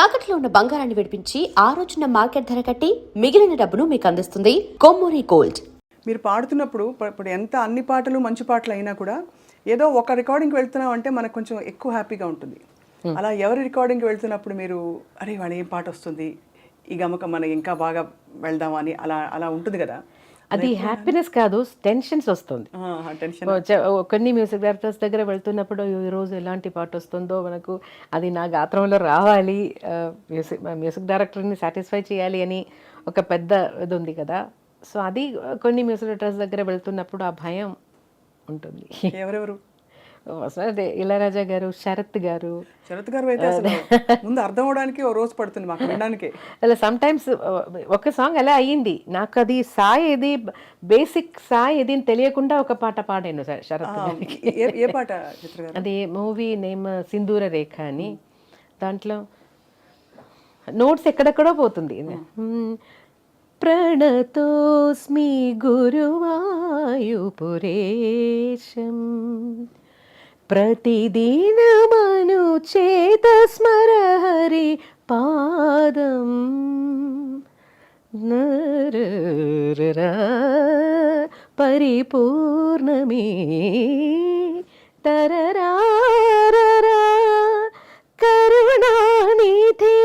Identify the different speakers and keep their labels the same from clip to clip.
Speaker 1: తాకట్లో ఉన్న బంగారాన్ని విడిపించి ఆ రోజున మార్కెట్ ధర కట్టి మిగిలిన డబ్బును మీకు అందిస్తుంది కొమ్మూరి గోల్డ్.
Speaker 2: మీరు పాడుతున్నప్పుడు ఇప్పుడు ఎంత అన్ని పాటలు మంచి పాటలు అయినా కూడా ఏదో ఒక రికార్డింగ్కి వెళ్తున్నాం అంటే మనకు కొంచెం ఎక్కువ హ్యాపీగా ఉంటుంది. అలా ఎవరి రికార్డింగ్కి వెళ్తున్నప్పుడు మీరు అరే వాడు ఏం పాట వస్తుంది? ఈ గమకం మనం ఇంకా బాగా వెళ్దాం అని అలా అలా ఉంటుంది కదా?
Speaker 3: అది హ్యాపీనెస్ కాదు టెన్షన్స్ వస్తుంది. కొన్ని మ్యూజిక్ డైరెక్టర్స్ దగ్గర వెళ్తున్నప్పుడు "అయ్యో, ఈ రోజు ఎలాంటి పాట వస్తుందో మనకు అది నా గాత్రంలో రావాలి మ్యూజిక్ మ్యూజిక్ డైరెక్టర్ని సాటిస్ఫై చేయాలి అని ఒక పెద్ద ఇది ఉంది కదా. సో అది కొన్ని మ్యూజిక్ డైరెక్టర్స్ దగ్గర వెళ్తున్నప్పుడు ఆ భయం ఉంటుంది.
Speaker 2: ఎవరెవరు?
Speaker 3: అదే ఇళయరాజా గారు శరత్ గారు.
Speaker 2: శరత్ గారు అయితే అసలు ముందు అర్థం అవడానికి ఓ రోజు పడుతుంది మాకు వినడానికి.
Speaker 3: అలా సమ్ టైమ్స్ ఒక సాంగ్ అలా అయ్యింది నాకు అది సాయి ఏది బేసిక్ సాయి ఏది అని తెలియకుండా ఒక పాట పాడాను శరత్
Speaker 2: ఏ పాట
Speaker 3: అది మూవీ నేమ్ సింధూర రేఖ అని. దాంట్లో నోట్స్ ఎక్కడెక్కడో పోతుంది. ప్రణతోస్మి प्रतिदिनमनुचेतस्मर हरिपादम् परिपूर्णमे तरराररा करुणानिधे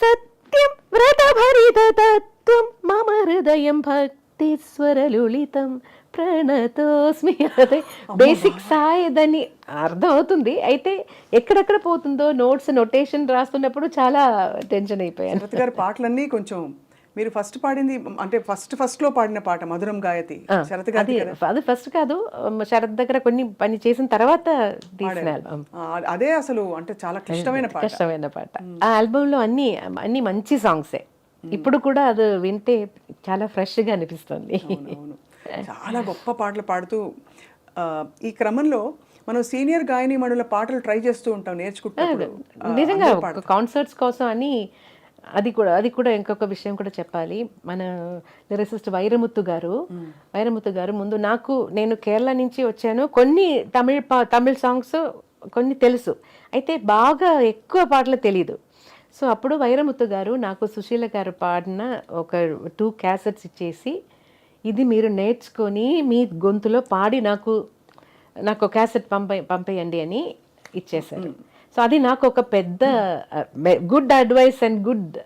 Speaker 3: सत्यं व्रतभरिततत्त्वं मम हृदयं भक्ति సత్యం వ్రతభరిత తత్వం మమ హృదయం భక్తి స్వరలుళితం ప్రణతోస్మి అదే బేసిక్ సాయి దాన్ని అర్థం అవుతుంది అయితే ఎక్కడెక్కడ పోతుందో నోట్స్ నొటేషన్ రాస్తున్నప్పుడు చాలా టెన్షన్ అయిపోయాను.
Speaker 2: శరత్ గారి పాటలన్నీ కొంచెం మీరు ఫస్ట్ పాడింది అంటే ఫస్ట్ ఫస్ట్లో పాడిన పాట మధురం గాయతి. శరత్ గారి
Speaker 3: అది అది ఫస్ట్ కాదు. శరత్ దగ్గర కొన్ని పని చేసిన తర్వాత తీసిన ఆల్బమ్
Speaker 2: అదే అసలు అంటే చాలా క్లిష్టమైన పాట.
Speaker 3: కష్టమైన పాట. ఆ ఆల్బమ్లో అన్ని అన్ని మంచి సాంగ్సే ఇప్పుడు కూడా అది వింటే చాలా ఫ్రెష్గా అనిపిస్తుంది
Speaker 2: చాలా గొప్ప పాటలు పాడుతూ ఈ క్రమంలో మనం సీనియర్ గాయని మణుల పాటలు ట్రై చేస్తూ ఉంటాం ఆ,
Speaker 3: నిజంగా. కాన్సర్ట్స్ కోసం అని అది కూడా అది కూడా ఇంకొక విషయం కూడా చెప్పాలి. మన లిరిసిస్ట్ వైరముత్తు గారు వైరముత్తు గారు ముందు నాకు నేను కేరళ నుంచి వచ్చాను. కొన్ని తమిళ తమిళ సాంగ్స్ కొన్ని తెలుసు. అయితే బాగా ఎక్కువ పాటలు తెలియదు సో అప్పుడు వైరముత్తు గారు నాకు సుశీల గారు పాడిన ఒక టూ క్యాసెట్స్ ఇచ్చేసి ఇది మీరు నేర్చుకొని మీ గొంతులో పాడి నాకు నాకు క్యాసెట్ పంపే పంపేయండి అని ఇచ్చేశారు. సో అది నాకు ఒక పెద్ద గుడ్ అడ్వైస్ అండ్ గుడ్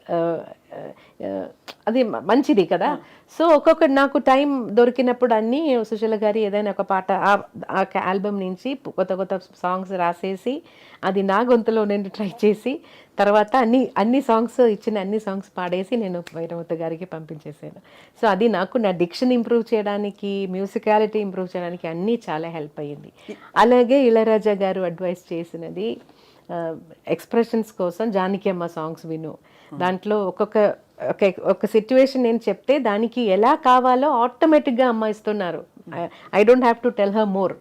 Speaker 3: అది మంచిది కదా. సో ఒక్కొక్క నాకు టైం దొరికినప్పుడు అన్నీ సుశీల గారి ఏదైనా ఒక పాట ఆ- ఆల్బమ్ నుంచి కొత్త కొత్త సాంగ్స్ రాసేసి అది నా గొంతులో నేను ట్రై చేసి తర్వాత అన్ని అన్ని సాంగ్స్ ఇచ్చిన అన్ని సాంగ్స్ పాడేసి నేను వైరవత గారికి పంపించేసాను. సో అది నాకు నా డిక్షన్ ఇంప్రూవ్ చేయడానికి మ్యూజికాలిటీ ఇంప్రూవ్ చేయడానికి అన్నీ చాలా హెల్ప్ అయ్యింది. అలాగే ఇళయరాజా గారు అడ్వైస్ చేసినది ఎక్స్ప్రెషన్స్ కోసం జానకి అమ్మ సాంగ్స్ విను. దాంట్లో ఒక్కొక్క ఒక ఒక సిచ్యువేషన్ నేను చెప్తే దానికి ఎలా కావాలో ఆటోమేటిక్గా అమ్మ ఇస్తున్నారు. I don't have to tell her more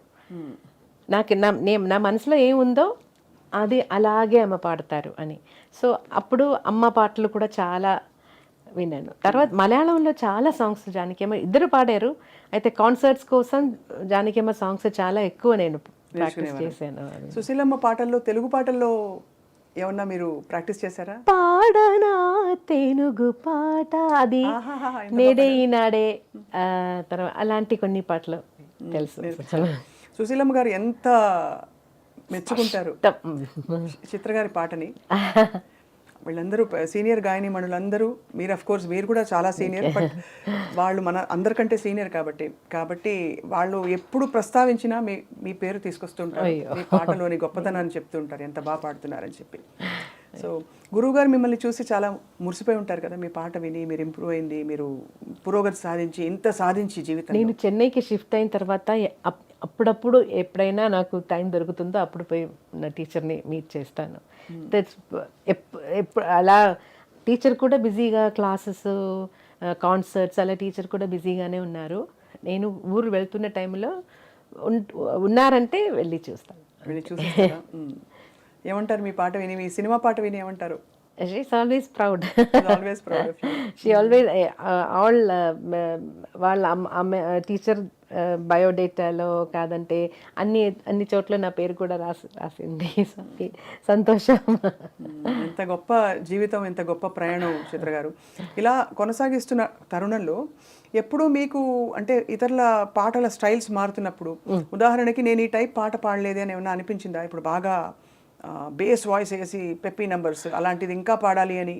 Speaker 3: నాకు నా నే- నా మనసులో ఏముందో అది అలాగే అమ్మ పాడతారు అని. సో అప్పుడు అమ్మ పాటలు కూడా చాలా విన్నాను. తర్వాత మలయాళంలో చాలా సాంగ్స్ జానకియమ్మ ఇద్దరు పాడారు. అయితే కాన్సర్ట్స్ కోసం జానకియమ్మ సాంగ్స్ చాలా ఎక్కువ నేను ప్రాక్టీస్ చేశాను
Speaker 2: సుశీలమ్మ పాటల్లో తెలుగు పాటల్లో ఏమన్నా మీరు ప్రాక్టీస్ చేశారా?
Speaker 3: పాడనా తెనుగు పాట? అది నేడే ఈనాడే తర్వాత అలాంటి కొన్ని పాటలు తెలుసు.
Speaker 2: సుశీలమ్మ గారు ఎంత మెచ్చుకుంటారు? చిత్ర గారి పాటని. వీళ్ళందరూ సీనియర్ గాయని మణులందరూ మీరు అఫ్ కోర్స్ మీరు కూడా చాలా సీనియర్ బట్ వాళ్ళు మన అందరికంటే సీనియర్ కాబట్టి కాబట్టి వాళ్ళు ఎప్పుడు ప్రస్తావించినా మీ మీ పేరు తీసుకొస్తుంటారు. మీ పాటలోని గొప్పతనాన్ని చెప్తుంటారు. ఎంత బాగా పాడుతున్నారని చెప్పి. సో గురువు గారు మిమ్మల్ని చూసి చాలా మురిసిపోయి ఉంటారు కదా మీ పాట విని మీరు ఇంప్రూవ్ అయింది మీరు పురోగతి సాధించి ఇంత సాధించి జీవితం
Speaker 3: నేను చెన్నైకి షిఫ్ట్ అయిన తర్వాత అప్పుడప్పుడు ఎప్పుడైనా నాకు టైం దొరుకుతుందో అప్పుడు పోయి నా టీచర్ని మీట్ చేస్తాను. దట్స్ ఎప్- ఎప్పుడు అలా టీచర్ కూడా బిజీగా క్లాసెస్ కాన్సర్ట్స్ అలా టీచర్ కూడా బిజీగానే ఉన్నారు. నేను ఊరు వెళ్తున్న టైంలో ఉన్- ఉన్నారంటే వెళ్ళి చూస్తాను.
Speaker 2: వెళ్ళి చూసేస్తారా మ్మ్. ఏమంటారు మీ పాట విని మీ సినిమా పాట విని ఏమంటారు?
Speaker 3: She's always proud she always all uh, వాళ్ళ అమ్మ టీచర్ బయోడేటాలో కాదంటే అన్ని అన్ని చోట్ల నా పేరు కూడా రాసి రాసింది. సంతోషం.
Speaker 2: ఎంత గొప్ప జీవితం ఎంత గొప్ప ప్రయాణం చిత్ర గారు. ఇలా కొనసాగిస్తున్న తరుణంలో ఎప్పుడు మీకు అంటే ఇతరుల పాటల స్టైల్స్ మారుతున్నప్పుడు ఉదాహరణకి నేను ఈ టైప్ పాట పాడలేదే అని ఏమన్నా అనిపించిందా? ఇప్పుడు బాగా బేస్ వాయిస్ వేసి పెప్పీ నంబర్స్ అలాంటిది ఇంకా పాడాలి అని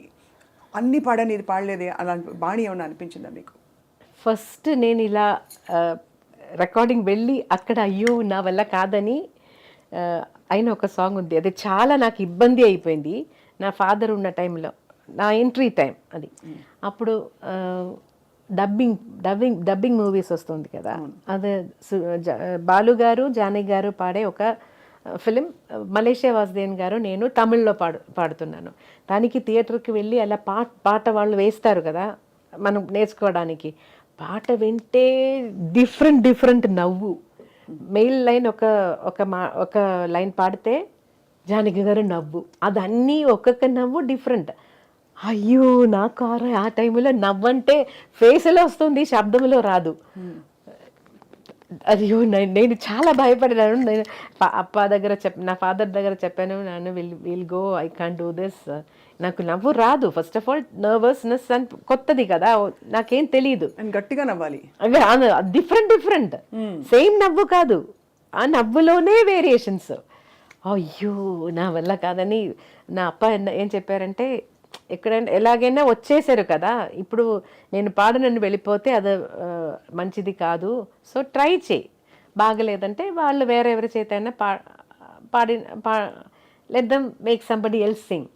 Speaker 2: అన్ని పాడని ఇది పాడలేదే అలాంటి బాణి ఏమన్నా అనిపించిందా మీకు?
Speaker 3: ఫస్ట్ నేను ఇలా రికార్డింగ్ వెళ్ళి అక్కడ అయ్యో నా వల్ల కాదని అయిన ఒక సాంగ్ ఉంది. అది చాలా నాకు ఇబ్బంది అయిపోయింది. నా ఫాదర్ ఉన్న టైంలో నా ఎంట్రీ టైం అది. అప్పుడు డబ్బింగ్ డబ్బింగ్ డబ్బింగ్ మూవీస్ వస్తుంది కదా. అదే బాలు గారు జానకి గారు పాడే ఒక ఫిలిం మలేషియా వాసుదేవన్ గారు నేను తమిళ్ళో పాడు పాడుతున్నాను. దానికి థియేటర్కి వెళ్ళి అలా పాట పాట వాళ్ళు వేస్తారు కదా మనం నేర్చుకోవడానికి. పాట వింటే డిఫరెంట్ డిఫరెంట్ నవ్వు. మెయిల్ లైన్ ఒక ఒక మా ఒక లైన్ పాడితే జానకి గారు నవ్వు. అదన్నీ ఒక్కొక్క నవ్వు డిఫరెంట్. అయ్యో నాకు ఆ టైంలో నవ్వంటే ఫేస్లో వస్తుంది శబ్దంలో రాదు. అయ్యో నేను చాలా భయపడినాను. నేను అప్ప దగ్గర చెప్ నా ఫాదర్ దగ్గర చెప్పాను నాన్న will will go I can do this. నాకు నవ్వు రాదు. ఫస్ట్ ఆఫ్ ఆల్ నర్వస్నెస్ అని కొత్తది కదా. నాకేం తెలియదు
Speaker 2: గట్టిగా నవ్వాలి.
Speaker 3: డిఫరెంట్ డిఫరెంట్ సేమ్ నవ్వు కాదు. ఆ నవ్వులోనే వేరియేషన్స్ అయ్యో నా వల్ల కాదని నా అప్ప ఏం చెప్పారంటే ఎక్కడైనా ఎలాగైనా వచ్చేసారు కదా. ఇప్పుడు నేను పాడనని వెళ్ళిపోతే అది మంచిది కాదు. సో ట్రై చేయి. బాగలేదంటే వాళ్ళు వేరే ఎవరి చేత అయినా పా పాడి పా let them make somebody else sing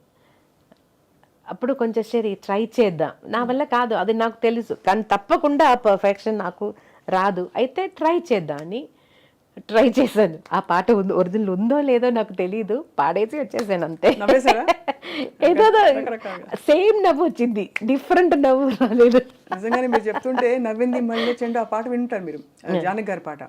Speaker 3: అప్పుడు కొంచెం సరే ట్రై చేద్దాం. నా వల్ల కాదు. అది నాకు తెలుసు. కానీ తప్పకుండా ఆ పర్ఫెక్షన్ నాకు రాదు. అయితే ట్రై చేద్దాం అని ట్రై చేశాను. ఆ పాట ఒరిజినల్ ఉందో లేదో నాకు తెలియదు పాడేసి వచ్చేసాను అంతే? ఏదో. సేమ్ నవ్వు వచ్చింది. డిఫరెంట్ నవ్వు రాలేదు.
Speaker 2: నిజంగానే మీరు చెప్తుంటే నవ్వింది మల్లె చెండు ఆ పాట వింటారు మీరు. జానకి గారి పాట.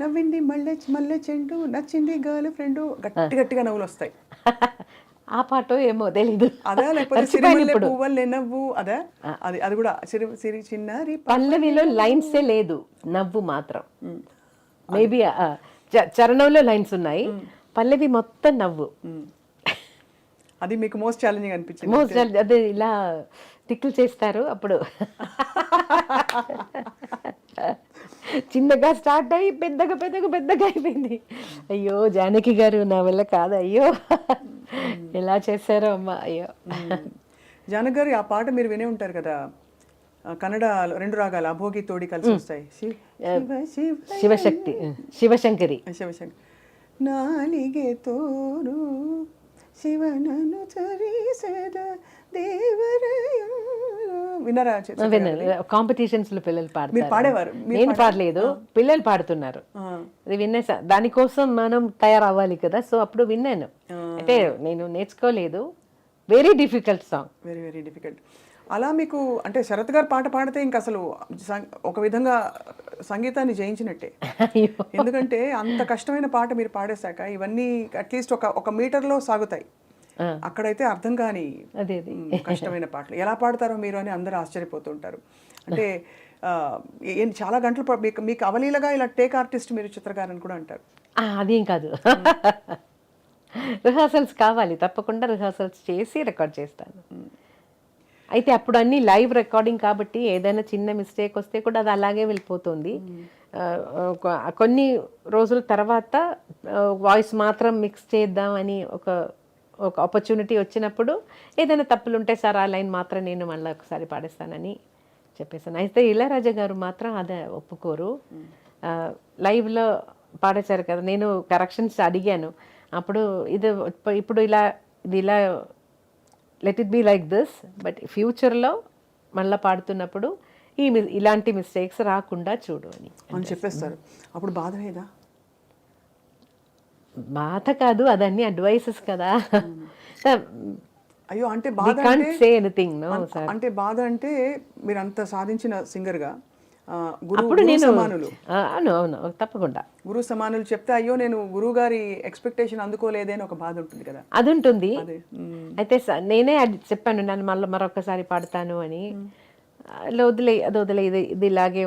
Speaker 2: నవ్వింది మల్లె మల్లె చెండు నచ్చింది గర్ల్ ఫ్రెండ్ గట్టి గట్టిగా నవ్వులు వస్తాయి.
Speaker 3: ఆ పాట ఏమో తెలీదు.
Speaker 2: అదా లేకపోతే సిరిమల్లె పువ్వల్లే నవ్వు? అదా? అది అది కూడా సిరి సిరి చిన్నారి
Speaker 3: పల్లవిలో లైన్సే లేదు. నవ్వు మాత్రం. మేబీ చరణంలో లైన్స్ ఉన్నాయి. పల్లవి మొత్తం నవ్వు.
Speaker 2: అది మీకు మోస్ట్ ఛాలెంజింగ్ అనిపించింది.
Speaker 3: మోస్ట్ అదే ఇలా టిక్కులు చేస్తారు అప్పుడు. చిన్నగా స్టార్ట్ అయ్యి పెద్దగా పెద్దగా పెద్దగా అయిపోయింది. అయ్యో జానకి గారు నా వల్ల కాదు అయ్యో. ఎలా చేశారో అమ్మ అయ్యో.
Speaker 2: జానక్ గారి ఆ పాట మీరు వినే ఉంటారు కదా? కన్నడ రెండు రాగాలు అభోగి తోడి కలిసి వస్తాయి. శివ శివ శివ
Speaker 3: శివశక్తి శివశంకరి.
Speaker 2: శివశంకర్. నాలిగే తోరు శివనను చరీసద దేవరయ. వినరా?
Speaker 3: కాంపిటీషన్స్లో పిల్లలు పాడతారు.
Speaker 2: మీరు పాడేవారు?
Speaker 3: నేను పాడలేదు. పిల్లలు పాడుతున్నారు. అది వినేసా. దానికోసం మనం తయారవ్వాలి కదా. సో అప్పుడు విన్నాను. అయితే నేను నేర్చుకోలేదు. Very difficult song
Speaker 2: very very difficult అలా మీకు అంటే శరత్ గారు పాట పాడితే ఇంకా అసలు ఒక విధంగా సంగీతాన్ని జయించినట్టే. ఎందుకంటే అంత కష్టమైన పాట మీరు పాడేశాక ఇవన్నీ అట్లీస్ట్ ఒక ఒక మీటర్లో సాగుతాయి. అక్కడైతే అర్థం కాని కష్టమైన పాటలు. ఎలా పాడతారో మీరు అని అందరూ ఆశ్చర్యపోతుంటారు. అంటే చాలా గంటలు మీకు మీకు అవలీలగా ఇలా టేక్ ఆర్టిస్ట్ మీరు చిత్రకారని కూడా అంటారు.
Speaker 3: అదేం కాదు. రిహార్సల్స్ కావాలి. తప్పకుండా రిహార్సల్స్ చేసి రికార్డ్ చేస్తాను. అయితే అప్పుడు అన్ని లైవ్ రికార్డింగ్ కాబట్టి ఏదైనా చిన్న మిస్టేక్ వస్తే కూడా అది అలాగే వెళ్ళిపోతుంది. కొన్ని రోజుల తర్వాత వాయిస్ మాత్రం మిక్స్ చేద్దామని ఒక ఒక ఆపర్చునిటీ వచ్చినప్పుడు ఏదైనా తప్పులుంటే సార్ ఆ లైన్ మాత్రం నేను మళ్ళీ ఒకసారి పాడేస్తానని చెప్పేసాను అయితే ఇళయరాజా గారు మాత్రం అదే ఒప్పుకోరు. లైవ్లో పాడేశారు కదా నేను కరెక్షన్స్ అడిగాను. అప్పుడు ఇది ఇప్పుడు ఇలా ఇది ఇలా let it be like this but ఫ్యూచర్లో మళ్ళీ పాడుతున్నప్పుడు ఈ ఇలాంటి మిస్టేక్స్ రాకుండా చూడు అని.
Speaker 2: అని చెప్పేస్తారు. అప్పుడు బాధ లేదా?
Speaker 3: బాధ కాదు అదన్నీ అడ్వైసెస్ కదా.
Speaker 2: అయ్యో అంటే బాధ అంటే
Speaker 3: సే ఎనీథింగ్ నో
Speaker 2: అంటే బాధ అంటే మీరు అంత సాధించిన సింగర్గా
Speaker 3: అప్పుడు నేను అవును అవును తప్పకుండా.
Speaker 2: గురు సమానులు చెప్తే అయ్యో నేను గురువు గారి ఎక్స్పెక్టేషన్ అందుకోలేదే అని ఒక బాధ ఉంటుంది కదా.
Speaker 3: అది ఉంటుంది. అయితే నేనే అది చెప్పాను నన్ను మళ్ళీ మరొకసారి పాడతాను అని. అలా వదిలే అది వదిలే ఇది ఇది ఇలాగే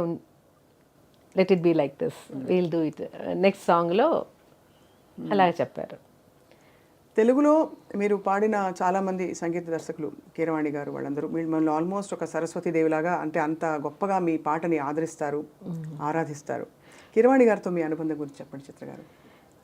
Speaker 3: let it be like this we'll do it next సాంగ్లో అలాగే చెప్పారు.
Speaker 2: తెలుగులో మీరు పాడిన చాలా మంది సంగీత దర్శకులు కీరవాణి గారు వాళ్ళందరూ. మిమ్మల్ని ఆల్మోస్ట్ ఒక సరస్వతి దేవిలాగా అంటే అంత గొప్పగా మీ పాటని ఆదరిస్తారు ఆరాధిస్తారు. కీరవాణి గారితో మీ అనుబంధం గురించి చెప్పండి చిత్ర గారు.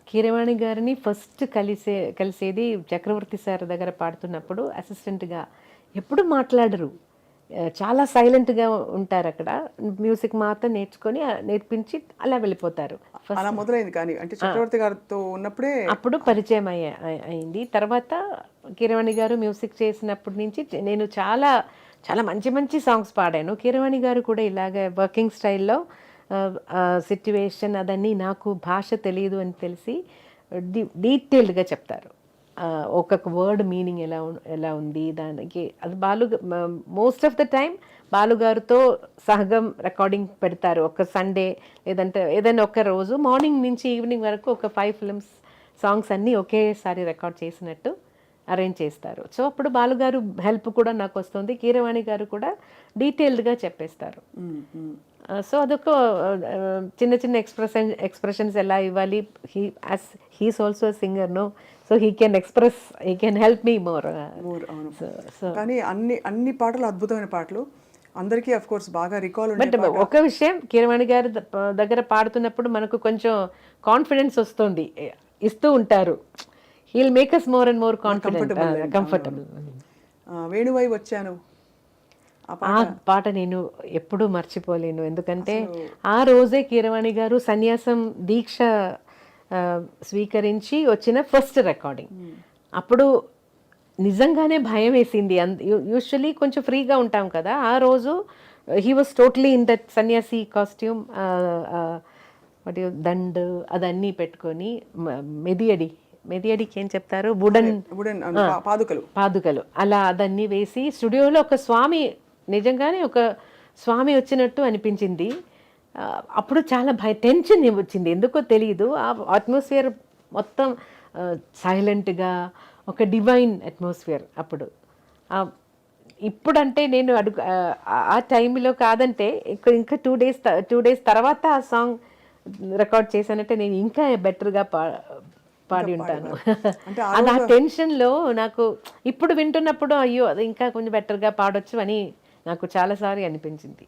Speaker 3: కీరవాణి గారిని ఫస్ట్ కలిసే కలిసేది చక్రవర్తి సార్ దగ్గర పాడుతున్నప్పుడు అసిస్టెంట్గా ఎప్పుడు మాట్లాడరు. చాలా సైలెంట్గా ఉంటారు అక్కడ మ్యూజిక్ మాత్రం నేర్చుకొని నేర్పించి అలా వెళ్ళిపోతారు.
Speaker 2: అలా మొదలైంది కానీ అంటే చక్రవర్తి గారితో ఉన్నప్పుడే
Speaker 3: అప్పుడు పరిచయం అయ్యా అయి- అయింది. తర్వాత కీరవాణి గారు మ్యూజిక్ చేసినప్పటి నుంచి నేను చాలా చాలా మంచి మంచి సాంగ్స్ పాడాను. కీరవాణి గారు కూడా ఇలాగ వర్కింగ్ స్టైల్లో సిట్యువేషన్ అదన్నీ నాకు భాష తెలియదు అని తెలిసి డీ డీటెయిల్డ్గా చెప్తారు. ఒక్కొక్క వర్డ్ మీనింగ్ ఎలా ఎలా ఉంది దానికి అది Balu most of the time బాలుగారితో సహగం రికార్డింగ్ పెడతారు. ఒక సండే లేదంటే ఏదైనా ఒక రోజు మార్నింగ్ నుంచి ఈవినింగ్ వరకు ఒక ఫైవ్ ఫిల్మ్స్ సాంగ్స్ అన్నీ ఒకేసారి రికార్డ్ చేసినట్టు అరేంజ్ చేస్తారు. సో అప్పుడు బాలుగారు హెల్ప్ కూడా నాకు వస్తుంది. కీరవాణి గారు కూడా డీటెయిల్డ్గా చెప్పేస్తారు. సో అదొక చిన్న చిన్న ఎక్స్ప్రెషన్ ఎక్స్ప్రెషన్స్ ఎలా ఇవ్వాలి? He has he's also singer no so he can express he can help me more
Speaker 2: More, అవును.
Speaker 3: సో
Speaker 2: కానీ అన్ని అన్ని పాటలు అద్భుతమైన పాటలు. అందరికీ అఫ్ కోర్స్ బాగా రికాల్
Speaker 3: బట్ ఒక విషయం కిరవాణి గారి దగ్గర పాడుతున్నప్పుడు మనకు కొంచెం కాన్ఫిడెన్స్ వస్తుంది. ఇస్తూ ఉంటారు. He'll make us more and more confident comfortable
Speaker 2: వేణువై వచ్చాను. ఆ పాట.
Speaker 3: నేను ఎప్పుడూ మర్చిపోలేను. ఎందుకంటే ఆ రోజే కీరవాణి గారు సన్యాసం దీక్ష స్వీకరించి వచ్చిన ఫస్ట్ రికార్డింగ్ అప్పుడు నిజంగానే భయం వేసింది. యూజువలీ కొంచెం ఫ్రీగా ఉంటాం కదా. ఆ రోజు he was totally in that సన్యాసి కాస్ట్యూమ్ వాటి దండ్ అదన్నీ పెట్టుకొని మెదియడి మెదియడికి ఏం చెప్తారు? వుడన్
Speaker 2: వుడెన్ పాదుకలు.
Speaker 3: పాదుకలు. అలా అదన్నీ వేసి స్టూడియోలో ఒక స్వామి నిజంగానే ఒక స్వామి వచ్చినట్టు అనిపించింది. అప్పుడు చాలా భయ టెన్షన్ వచ్చింది. ఎందుకో తెలియదు ఆ అట్మాస్ఫియర్ మొత్తం సైలెంట్గా ఒక డివైన్ అట్మాస్ఫియర్ అప్పుడు. ఇప్పుడంటే నేను అడుగు ఆ- టైంలో కాదంటే ఇంకా ఇంకా టూ డేస్ టూ డేస్ తర్వాత ఆ సాంగ్ రికార్డ్ చేశానంటే నేను ఇంకా బెటర్గా పా పాడి ఉంటాను. అది ఆ టెన్షన్లో నాకు ఇప్పుడు వింటున్నప్పుడు అయ్యో అది ఇంకా కొంచెం బెటర్గా పాడొచ్చు అని నాకు చాలాసారి అనిపించింది.